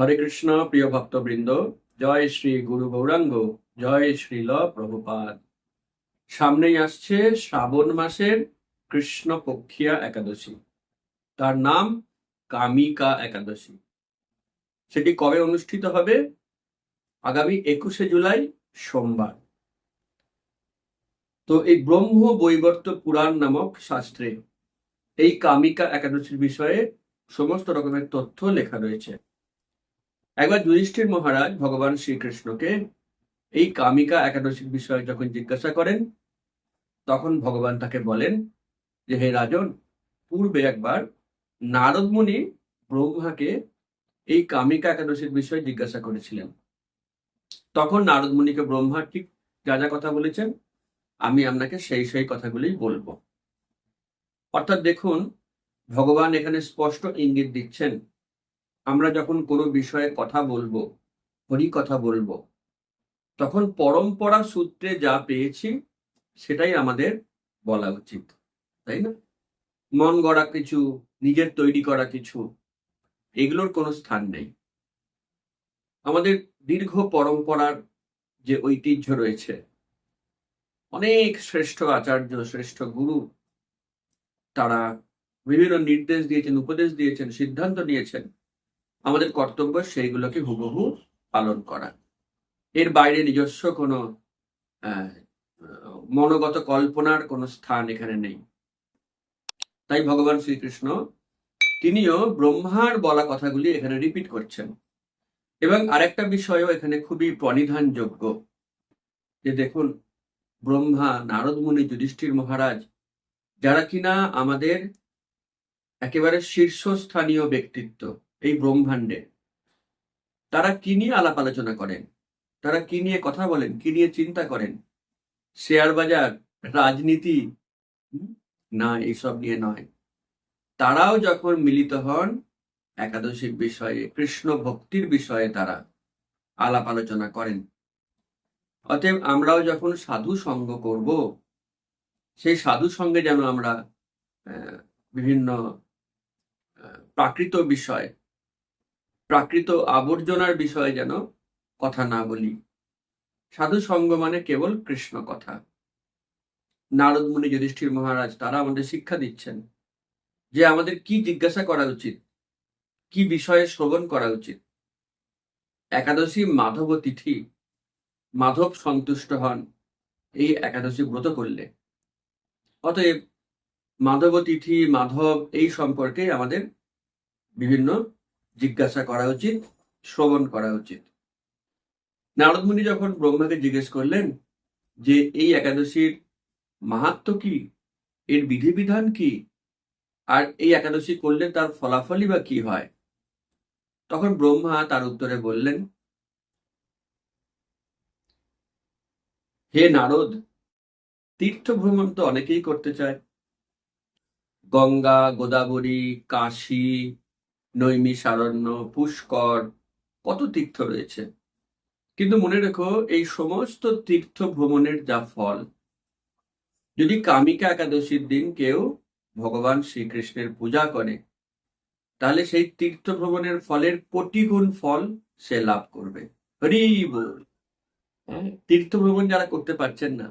হরে কৃষ্ণ, প্রিয় ভক্তবৃন্দ, জয় শ্রী গুরু গৌরাঙ্গ, জয় শ্রীল প্রভুপাদ। সামনেই আসছে শ্রাবণ মাসের কৃষ্ণ পক্ষিয়া একাদশী। তার নাম কামিকা একাদশী। সেটি কবে অনুষ্ঠিত হবে? আগামী একুশে জুলাই, সোমবার। তো এই ব্রহ্ম বৈবর্ত পুরাণ নামক শাস্ত্রে এই কামিকা একাদশীর বিষয়ে সমস্ত রকমের তথ্য লেখা রয়েছে। একবার যুধিষ্ঠির মহারাজ ভগবান শ্রীকৃষ্ণকে এই কামিকা একাদশীর বিষয়ে যখন জিজ্ঞাসা করেন, তখন ভগবান তাকে বলেন যে, হে রাজন, পূর্বে একবার নারদ মুনি ব্রহ্মাকে এই কামিকা একাদশীর বিষয়ে জিজ্ঞাসা করেছিলেন। তখন নারদ মুনিকে ব্রহ্মা ঠিক যা যা কথা বলেছেন, আমি আপনাকে সেই সেই কথাগুলি বলব। অর্থাৎ দেখুন, ভগবান এখানে স্পষ্ট ইঙ্গিত দিচ্ছেন আমরা যখন কোনো বিষয়ে কথা বলব, হরি কথা বলব, তখন পরম্পরা সূত্রে যা পেয়েছি, সেটাই আমাদের বলা উচিত, তাই না? মন গড়া কিছু, নিজের তৈরি করা কিছু, এগুলোর কোনো স্থান নেই। আমাদের দীর্ঘ পরম্পরার যে ঐতিহ্য রয়েছে, অনেক শ্রেষ্ঠ আচার্য, শ্রেষ্ঠ গুরু, তারা বিভিন্ন নির্দেশ দিয়েছেন, উপদেশ দিয়েছেন, সিদ্ধান্ত নিয়েছেন। আমাদের কর্তব্য সেইগুলোকে হুবহু পালন করা। এর বাইরে নিজস্ব কোনো মনোগত কল্পনার কোনো স্থান এখানে নেই। তাই ভগবান শ্রীকৃষ্ণ তিনিও ব্রহ্মার বলা কথাগুলি এখানে রিপিট করছেন। এবং আরেকটা বিষয়ও এখানে খুবই প্রণিধানযোগ্য। যে দেখুন, ব্রহ্মা নারদ মুনি যুধিষ্ঠির মহারাজ, যারা কিনা আমাদের একেবারে শীর্ষস্থানীয় ব্যক্তিত্ব এই ব্রহ্মাণ্ডে। তারা কি নিয়ে আলাপ আলোচনা করেন? তারা কি নিয়ে কথা বলেন? কি নিয়ে চিন্তা করেন? শেয়ার বাজার, রাজনীতি? না এইসব নিয়ে নয়। তারাও যখন মিলিত হন একাদশীর বিষয়ে, কৃষ্ণ ভক্তির বিষয়ে তারা আলাপ আলোচনা করেন। অতএব আমরাও যখন সাধু সঙ্গ করব, সেই সাধু সঙ্গে যেন আমরা বিভিন্ন প্রাকৃত বিষয় প্রাকৃত আবর্জনার বিষয়ে যেন কথা না বলি। সাধু সঙ্গ মানে কেবল কৃষ্ণ কথা। নারদ মুনি যুধিষ্ঠির মহারাজ, তারা আমাদের শিক্ষা দিচ্ছেন যে আমাদের কি জিজ্ঞাসা করা উচিত, কি বিষয়ে শ্রবণ করা উচিত। একাদশী মাধব তিথি, মাধব সন্তুষ্ট হন, এই একাদশী ব্রত করলে। অতএব মাধব তিথি, মাধব এই সম্পর্কে আমাদের বিভিন্ন জিজ্ঞাসা করা উচিত, শ্রবণ করা উচিত। নারদ মুনি যখন ব্রহ্মাকে জিজ্ঞেস করলেন যে, এই একাদশীর মাহাত্ম কি? এর বিধিবিধান কি? আর এই একাদশী করলে তার ফলাফলই বা কি হয়? তখন ব্রহ্মা তার উত্তরে বললেন, হে নারদ, তীর্থ ভ্রমণ তো অনেকেই করতে চায়। গঙ্গা, গোদাবরী, কাশী নৈমিষারণ্য পুষ্কর কত তীর্থ রয়েছে। কিন্তু মনে রেখো এই সমস্ত তীর্থ ভ্রমণের যা ফল যদি কামিকা একাদশীর দিন কেউ ভগবান শ্রীকৃষ্ণের পূজা করে তাহলে সেই তীর্থ ভ্রমণের ফলের কোটি গুণ ফল সে লাভ করবে। হরি বল। হ্যাঁ, তীর্থ ভ্রমণ যারা করতে পারছেন না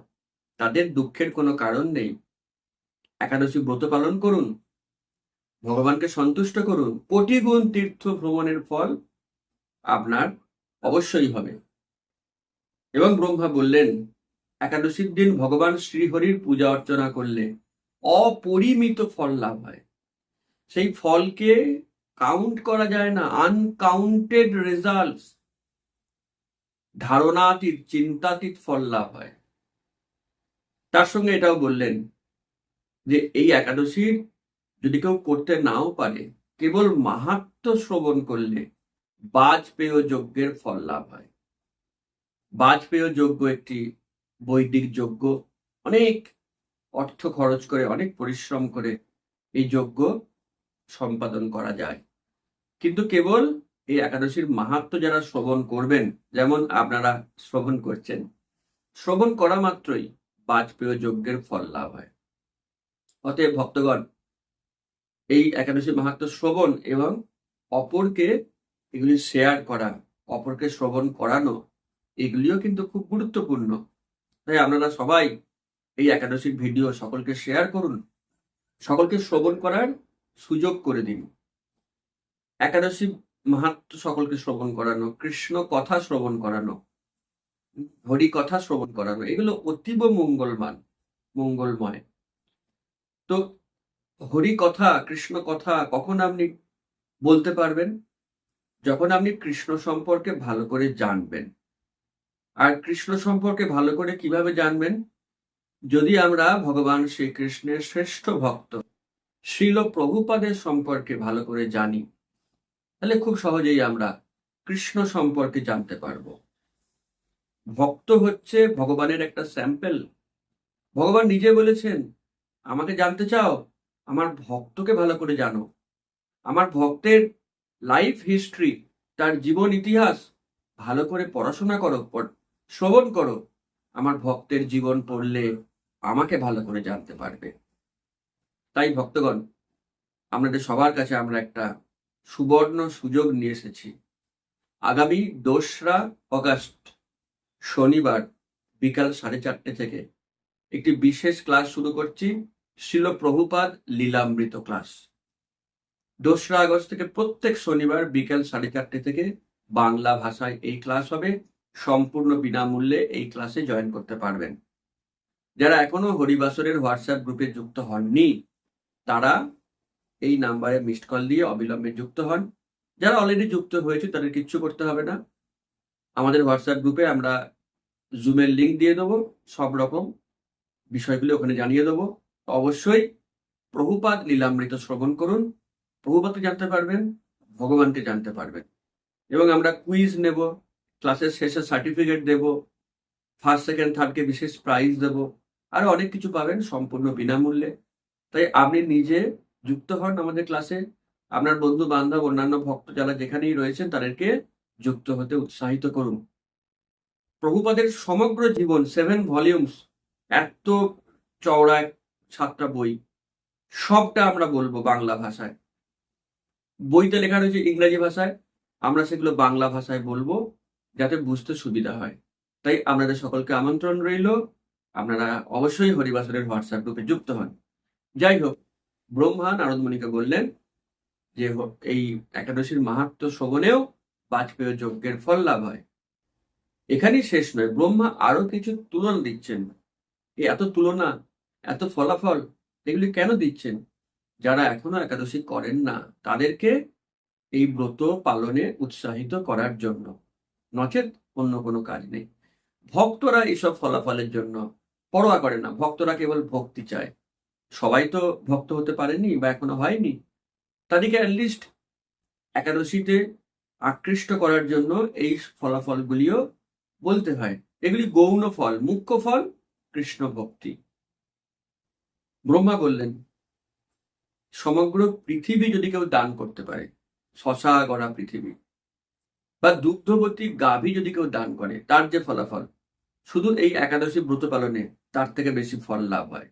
তাদের দুঃখের কোনো কারণ নেই। একাদশী ব্রত পালন করুন ভগবানকে সন্তুষ্ট করুন, কোটি গুণ তীর্থ ভ্রমণের ফল আপনার অবশ্যই হবে। এবং ব্রহ্মা বললেন, একাদশীর দিন ভগবান শ্রীহরির পূজা অর্চনা করলে অপরিমিত ফল লাভ হয়। সেই ফলকে কাউন্ট করা যায় না আনকাউন্টেড রেজাল্টস ধারণাতীত, চিন্তাতীত ফল লাভ হয়। তার সঙ্গে এটাও বললেন যে এই একাদশীর যদি কেউ করতে নাও পারে, কেবল মাহাত্ম শ্রবণ করলে বাজপেয় যজ্ঞের ফল লাভ হয়। বাজপেয় যজ্ঞ একটি বৈদিক যজ্ঞ। অনেক অর্থ খরচ করে, অনেক পরিশ্রম করে এই যজ্ঞ সম্পাদন করা যায়। কিন্তু কেবল এই একাদশীর মাহাত্ম যারা শ্রবণ করবেন, যেমন আপনারা শ্রবণ করছেন, শ্রবণ করা মাত্রই বাজপেয় যজ্ঞের ফল লাভ হয়। অতএব ভক্তগণ এই একাদশী মাহাত্ম শ্রবণ এবং অপরকে এগুলি শেয়ার করা, অপরকে শ্রবণ করানো, এগুলিও কিন্তু খুব গুরুত্বপূর্ণ। তাই আপনারা সবাই এই একাদশীর ভিডিও সকলকে শেয়ার করুন, সকলকে শ্রবণ করার সুযোগ করে দিন। একাদশী মাহাত্ম সকলকে শ্রবণ করানো, কৃষ্ণ কথা শ্রবণ করানো, হরি কথা শ্রবণ করানো, এগুলো অতীব মঙ্গলমান, মঙ্গলময়। তো হরি কথা, কৃষ্ণ কথা কখন আপনি বলতে পারবেন? যখন আপনি কৃষ্ণ সম্পর্কে ভালো করে জানবেন। আর কৃষ্ণ সম্পর্কে ভালো করে কীভাবে জানবেন? যদি আমরা ভগবান শ্রীকৃষ্ণের শ্রেষ্ঠ ভক্ত, শ্রীল প্রভুপাদের সম্পর্কে ভালো করে জানি, তাহলে খুব সহজেই আমরা কৃষ্ণ সম্পর্কে জানতে পারব। ভক্ত হচ্ছে ভগবানের একটা স্যাম্পেল। ভগবান নিজে বলেছেন, আমাকে জানতে চাও? আমার ভক্তকে ভালো করে জানো। আমার ভক্তের লাইফ হিস্ট্রি তার জীবন ইতিহাস ভালো করে পড়াশোনা করো শ্রবণ করো। আমার ভক্তের জীবন পড়লে আমাকে ভালো করে জানতে পারবে। তাই ভক্তগণ, আপনাদের সবার কাছে আমরা একটা সুবর্ণ সুযোগ নিয়ে এসেছি। আগামী দোসরা অগাস্ট, শনিবার বিকাল সাড়ে চারটে থেকে একটি বিশেষ ক্লাস শুরু করছি। শিল প্রভুপাদ লীলামৃত ক্লাস। দোসরা আগস্ট থেকে প্রত্যেক শনিবার বিকেল সাড়ে চারটে থেকে বাংলা ভাষায় এই ক্লাস হবে। সম্পূর্ণ বিনামূল্যে এই ক্লাসে জয়েন করতে পারবেন। যারা এখনও হরিবাসরের হোয়াটসঅ্যাপ গ্রুপে যুক্ত হননি, তারা এই নাম্বারে মিসড কল দিয়ে অবিলম্বে যুক্ত হন। যারা অলরেডি যুক্ত হয়েছে, তাদের কিচ্ছু করতে হবে না। আমাদের হোয়াটসঅ্যাপ গ্রুপে আমরা জুমের লিঙ্ক দিয়ে দেবো। সব রকম বিষয়গুলো ওখানে জানিয়ে দেবো। অবশ্যই প্রভুপাদ লীলামৃত শ্রবণ করুন। প্রভুপাদকে জানতে পারবেন, ভগবানকে জানতে পারবেন। এবং আমরা কুইজ নেব ক্লাসের শেষে সার্টিফিকেট দেব ফার্স্ট সেকেন্ড থার্ডকে বিশেষ প্রাইজ দেব। আরও অনেক কিছু পাবেন সম্পূর্ণ বিনামূল্যে। তাই আপনি নিজে যুক্ত হন আমাদের ক্লাসে আপনার বন্ধু বান্ধব অন্যান্য ভক্ত যারা যেখানেই রয়েছেন, তাদেরকে যুক্ত হতে উৎসাহিত করুন। প্রভুপাদের সমগ্র জীবন সেভেন ভলিউমস এত চওড়া সাতটা বই, সবটা আমরা বলব বাংলা ভাষায়। বইতে লেখা রয়েছে ইংরাজি ভাষায়, আমরা সেগুলো বাংলা ভাষায় বলব যাতে বুঝতে সুবিধা হয়। তাই আপনাদের সকলকে আমন্ত্রণ রইল। আপনারা অবশ্যই হরিবাসরের হোয়াটসঅ্যাপ গ্রুপে যুক্ত হন। যাই হোক, ব্রহ্মা নারদমণিকে বললেন যে এই একাদশীর মাহাত্ম শ্রবণেও বাজপেয় যজ্ঞের ফল লাভ হয়। এখানেই শেষ নয়, ব্রহ্মা আরও কিছু তুলনা দিচ্ছেন। এত তুলনা এত ফলাফল এগুলি কেন দিচ্ছেন? যারা এখনও একাদশী করেন না, তাদেরকে এই ব্রত পালনে উৎসাহিত করার জন্য। নচেত অন্য কোনো কাজ নেই। ভক্তরা এইসব ফলাফলের জন্য পরোয়া করে না। ভক্তরা কেবল ভক্তি চায়। সবাই তো ভক্ত হতে পারেনি বা এখনও হয়নি। তাদেরকে অ্যাটলিস্ট একাদশীতে আকৃষ্ট করার জন্য এই ফলাফলগুলিও বলতে হয়। এগুলি গৌণ ফল, মুখ্য ফল, কৃষ্ণ ভক্তি। ব্রহ্মা বললেন, সমগ্র পৃথিবী যদি কেউ দান করতে পারে, শশা, গড়া পৃথিবী, বা দুগ্ধবতী গাভী যদি কেউ দান করে, তার যে ফলাফল, শুধু এই একাদশী ব্রত পালনে তার থেকে বেশি ফল লাভ হয়।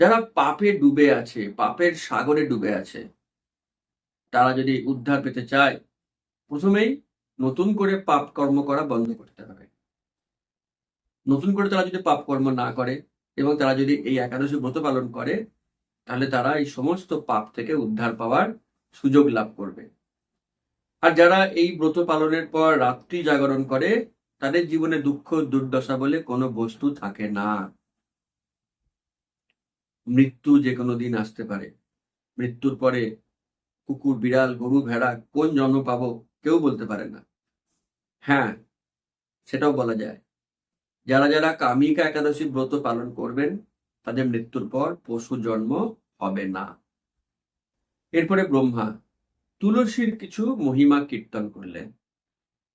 যারা পাপে ডুবে আছে, পাপের সাগরে ডুবে আছে, তারা যদি উদ্ধার পেতে চায়, প্রথমেই নতুন করে পাপ কর্ম করা বন্ধ করতে হবে। নতুন করে তারা যদি পাপ কর্ম না করে এবং তারা যদি এই একাদশী ব্রত পালন করে, তাহলে তারা এই সমস্ত পাপ থেকে উদ্ধার পাওয়ার সুযোগ লাভ করবে। আর যারা এই ব্রত পালনের পর রাত্রি জাগরণ করে, তাদের জীবনে দুঃখ, দুর্দশা বলে কোনো বস্তু থাকে না। মৃত্যু যে কোনো দিন আসতে পারে। মৃত্যুর পরে কুকুর, বিড়াল, গরু, ভেড়া, কোন জন্ম পাবো কেউ বলতে পারে না। হ্যাঁ সেটাও বলা যায়। যারা যারা কামিকা একাদশী ব্রত পালন করবেন, তাদের মৃত্যুর পর পশু জন্ম হবে না। এরপরে ব্রহ্মা, তুলসীর কিছু মহিমা কীর্তন করলেন।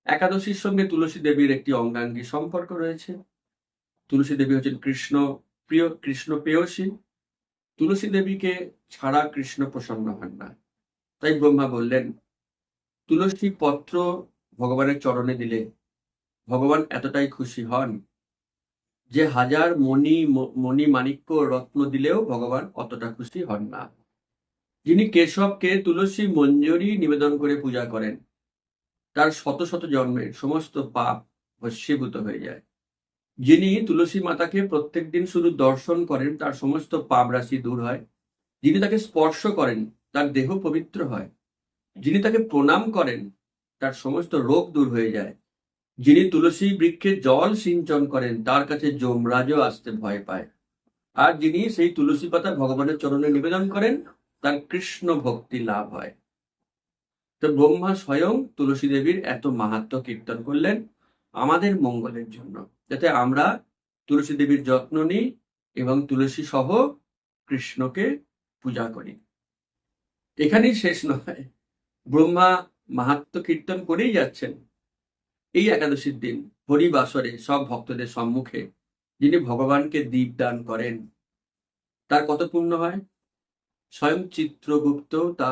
একাদশীর সঙ্গে তুলসী দেবীর একটি অঙ্গাঙ্গী সম্পর্ক রয়েছে। তুলসী দেবী হচ্ছেন কৃষ্ণ প্রিয়, কৃষ্ণ প্রেয়সী। তুলসী দেবীকে ছাড়া কৃষ্ণ প্রসন্ন হন না। তাই ব্রহ্মা বললেন, তুলসী পত্র ভগবানের চরণে দিলে ভগবান এতটাই খুশি হন যে হাজার মণি মণি মাণিক্য রত্ন দিলেও ভগবান অতটা খুশি হন না। যিনি কেশবকে তুলসী মঞ্জুরি নিবেদন করে পূজা করেন, তার শত শত জন্মের সমস্ত পাপ ভস্মীভূত হয়ে যায়। যিনি তুলসী মাতাকে প্রত্যেকদিন শুধু দর্শন করেন, তার সমস্ত পাপ রাশি দূর হয়। যিনি তাকে স্পর্শ করেন, তার দেহ পবিত্র হয়। যিনি তাকে প্রণাম করেন, তার সমস্ত রোগ দূর হয়ে যায়। যিনি তুলসী বৃক্ষে জল সিঞ্চন করেন, তার কাছে যমরাজও আসতে ভয় পায়। আর যিনি সেই তুলসী পাতা ভগবানের চরণে নিবেদন করেন, তার কৃষ্ণ ভক্তি লাভ হয়। তো ব্রহ্মা স্বয়ং তুলসী দেবীর এত মাহাত্ম কীর্তন করলেন আমাদের মঙ্গলের জন্য। যাতে আমরা তুলসী দেবীর যত্ন নিই এবং তুলসী সহ কৃষ্ণকে পূজা করি। এখানেই শেষ নয়। ব্রহ্মা মাহাত্ম কীর্তন করেই যাচ্ছেন। এই একাদশীর দিন হরিবাসরে সব ভক্তদের সম্মুখে যিনি ভগবানকে দীপ দান করেন, তার কত পূর্ণ হয়? স্বয়ং চিত্রগুপ্ত তা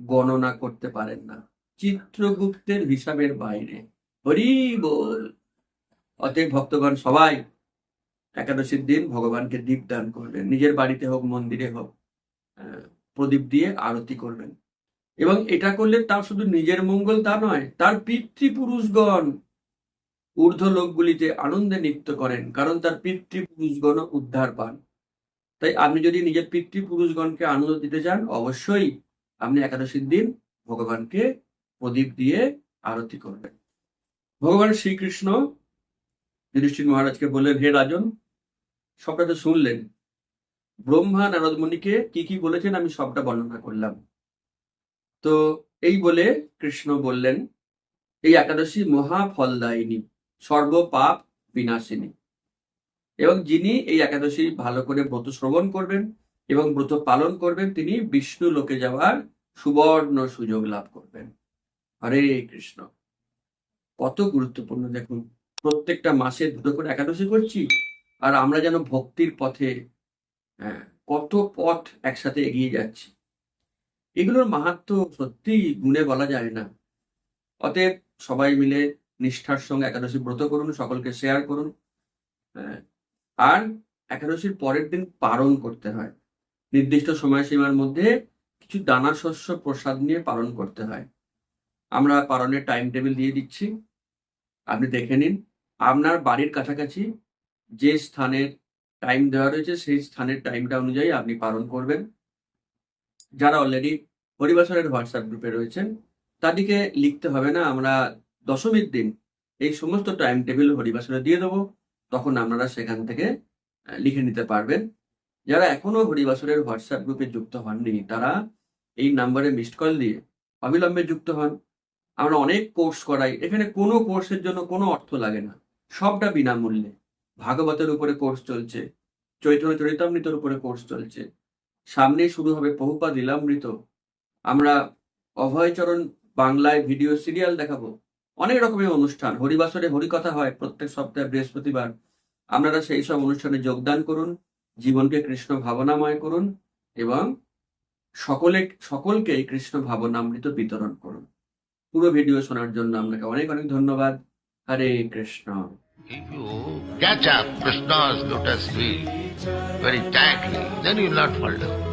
গণনা করতে পারেন না। চিত্রগুপ্তের হিসাবের বাইরে। হরি বল। অতএব ভক্তগণ সবাই একাদশীর দিন ভগবানকে দীপ দান করবেন। নিজের বাড়িতে হোক, মন্দিরে হোক প্রদীপ দিয়ে আরতি করবেন। এবং এটা করলে তার শুধু নিজের মঙ্গল তা নয়, তার পিতৃপুরুষগণ ঊর্ধ্ব লোকগুলিতে আনন্দে নৃত্য করেন, কারণ তার পিতৃপুরুষগণ উদ্ধার পান। তাই আপনি যদি নিজের পিতৃপুরুষগণকে আনন্দ দিতে চান, অবশ্যই আপনি একাদশীর দিন ভগবানকে প্রদীপ দিয়ে আরতি করবেন। ভগবান শ্রীকৃষ্ণ যুধিষ্ঠির মহারাজকে বললেন, হে রাজন, সবটা তো শুনলেন। ব্রহ্মা নারদমণিকে কি কি বলেছেন আমি সবটা বর্ণনা করলাম। তো এই বলে কৃষ্ণ বললেন এই একাদশী মহা ফলদায়িনী সর্বপাপ বিনাশিনী। এবং যিনি এই একাদশী ভালো করে ব্রত শ্রবণ করবেন এবং ব্রত পালন করবেন তিনি বিষ্ণু লোকে যাওয়ার সুবর্ণ সুযোগ লাভ করবেন। হরে কৃষ্ণ। কত গুরুত্বপূর্ণ দেখুন প্রত্যেকটা মাসে দুটো করে একাদশী করছি আর আমরা যেন ভক্তির পথে হ্যাঁ, কত পথ একসাথে এগিয়ে যাচ্ছি। এগুলোর মাহাত্ম সত্যি গুণে বলা যায় না। অতএব সবাই মিলে নিষ্ঠার সঙ্গে একাদশী ব্রত করুন সকলকে শেয়ার করুন হ্যাঁ, আর একাদশীর পরের দিন পালন করতে হয়। নির্দিষ্ট সময়সীমার মধ্যে কিছু দানা শস্য প্রসাদ নিয়ে পালন করতে হয়। আমরা পালনের টাইম টেবিল দিয়ে দিচ্ছি। আপনি দেখে নিন আপনার বাড়ির কাছাকাছি যে স্থানের টাইম দেওয়া রয়েছে সেই স্থানের টাইমটা অনুযায়ী আপনি পালন করবেন। যারা অলরেডি হরিবাসরের হোয়াটসঅ্যাপ গ্রুপে রয়েছেন, তাদেরকে লিখতে হবে না, আমরা দশমীর দিন এই সমস্ত টাইম টেবিল হরিবাসরে দিয়ে দেবো, তখন আপনারা সেখান থেকে লিখে নিতে পারবেন। যারা এখনও হরিবাসরের হোয়াটসঅ্যাপ গ্রুপে যুক্ত হননি, তারা এই নাম্বারে মিসড কল দিয়ে অবিলম্বে যুক্ত হন। আমরা অনেক কোর্স করাই, এখানে কোনো কোর্সের জন্য কোনো অর্থ লাগে না, সবটা বিনামূল্যে। ভাগবতের উপরে কোর্স চলছে, চৈতন্য চরিতামৃতের উপরে কোর্স চলছে সামনেই শুরু হবে বহুপাদ লীলামৃত। আমরা অভয়চরণ বাংলায় ভিডিও সিরিয়াল দেখাবো। অনেক রকমের অনুষ্ঠান, হরিবাসরে হরিকথা হয় প্রত্যেক সপ্তাহে বৃহস্পতিবার। আপনারা সেই সব অনুষ্ঠানে যোগদান করুন, জীবনকে কৃষ্ণ ভাবনাময় করুন এবং সকলে সকলকে কৃষ্ণ ভাবনামৃত বিতরণ করুন। পুরো ভিডিও শোনার জন্য আপনাকে অনেক অনেক ধন্যবাদ। হরে Krishna. If you catch up Krishna's lotus feet very tightly, then you will not fall down.